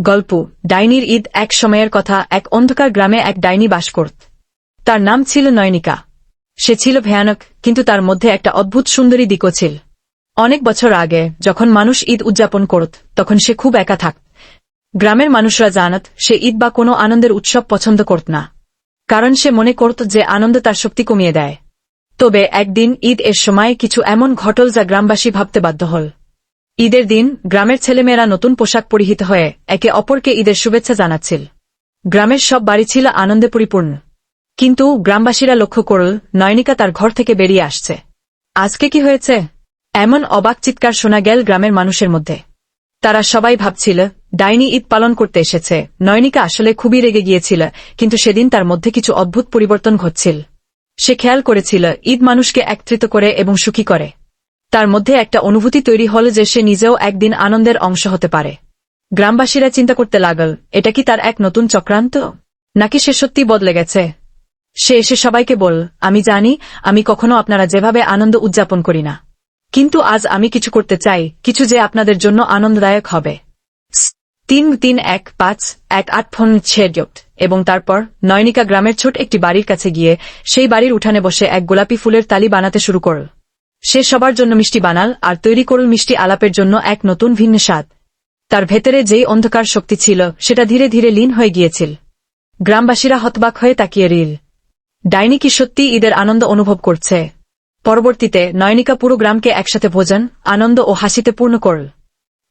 গল্প, ডাইনির ঈদ এক সময়ের কথা, এক অন্ধকার গ্রামে এক ডাইনি বাস করত। তার নাম ছিল নয়নিকা। সে ছিল ভয়ানক, কিন্তু তার মধ্যে একটা অদ্ভুত সুন্দরী দিকও ছিল। অনেক বছর আগে, যখন মানুষ ঈদ উদযাপন করত, তখন সে খুব একা থাকত গ্রামের মানুষরা জানত, সে ঈদ বা কোনো আনন্দের উৎসব পছন্দ করত না। কারণ সে মনে করত যে আনন্দ তার শক্তি কমিয়ে দেয়। তবে একদিন ঈদ এর সময় কিছু এমন ঘটল যা গ্রামবাসী ভাবতে বাধ্য হল। ঈদের দিন গ্রামের ছেলেমেয়েরা নতুন পোশাক পরিহিত হয়ে একে অপরকে ঈদের শুভেচ্ছা জানাচ্ছিল। গ্রামের সব বাড়ি ছিল আনন্দে পরিপূর্ণ। কিন্তু গ্রামবাসীরা লক্ষ্য করল নয়নিকা তার ঘর থেকে বেরিয়ে আসছে। আজকে কি হয়েছে? এমন অবাক চিৎকার শোনা গেল গ্রামের মানুষের মধ্যে। তারা সবাই ভাবছিল, ডাইনি ঈদ পালন করতে এসেছে। নয়নিকা আসলে খুবই রেগে গিয়েছিল, কিন্তু সেদিন তার মধ্যে কিছু অদ্ভুত পরিবর্তন ঘটছিল। সে খেয়াল করেছিল, ঈদ মানুষকে একত্রিত করে এবং সুখী করে। তার মধ্যে একটা অনুভূতি তৈরি হল যে সে নিজেও একদিন আনন্দের অংশ হতে পারে। গ্রামবাসীরা চিন্তা করতে লাগল, এটা কি তার এক নতুন চক্রান্ত? নাকি সে সত্যি বদলে গেছে? সে এসে সবাইকে বল আমি জানি, আমি কখনো আপনারা যেভাবে আনন্দ উদযাপন করি না। কিন্তু আজ আমি কিছু করতে চাই, কিছু যে আপনাদের জন্য আনন্দদায়ক হবে। তিন তিন এক পাঁচ এক আট ফোন ছেড় এবং তারপর নয়নিকা গ্রামের ছোট একটি বাড়ির কাছে গিয়ে সেই বাড়ির উঠানে বসে এক গোলাপি ফুলের তালি বানাতে শুরু করল। সে সবার জন্য মিষ্টি বানাল আর তৈরি করল মিষ্টি আলাপের জন্য এক নতুন ভিন্ন স্বাদ। তার ভেতরে যেই অন্ধকার শক্তি ছিল, সেটা ধীরে ধীরে লীন হয়ে গিয়েছিল। গ্রামবাসীরা হতবাক হয়ে তাকিয়ে রিল ডাইনি কি সত্যি ঈদের আনন্দ অনুভব করছে? পরবর্তীতে নয়নিকা পুরো গ্রামকে একসাথে ভোজন, আনন্দ ও হাসিতে পূর্ণ করল।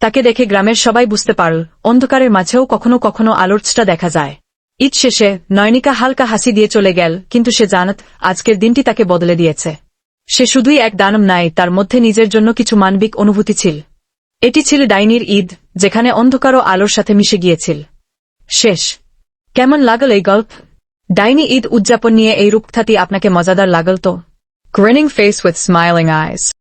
তাকে দেখে গ্রামের সবাই বুঝতে পারল, অন্ধকারের মাঝেও কখনো কখনো আলোর্চটা দেখা যায়। ঈদ শেষে নয়নিকা হালকা হাসি দিয়ে চলে গেল, কিন্তু সে জানত আজকের দিনটি তাকে বদলে দিয়েছে। সে শুধুই এক দানব নাই, তার মধ্যে নিজের জন্য কিছু মানবিক অনুভূতি ছিল। এটি ছিল ডাইনির ঈদ, যেখানে অন্ধকার ও আলোর সাথে মিশে গিয়েছিল। শেষ। কেমন লাগল এই গল্প? ডাইনি ঈদ উদযাপন নিয়ে এই রূপখ্যাতি আপনাকে মজাদার লাগল তো? Grinning face with smiling eyes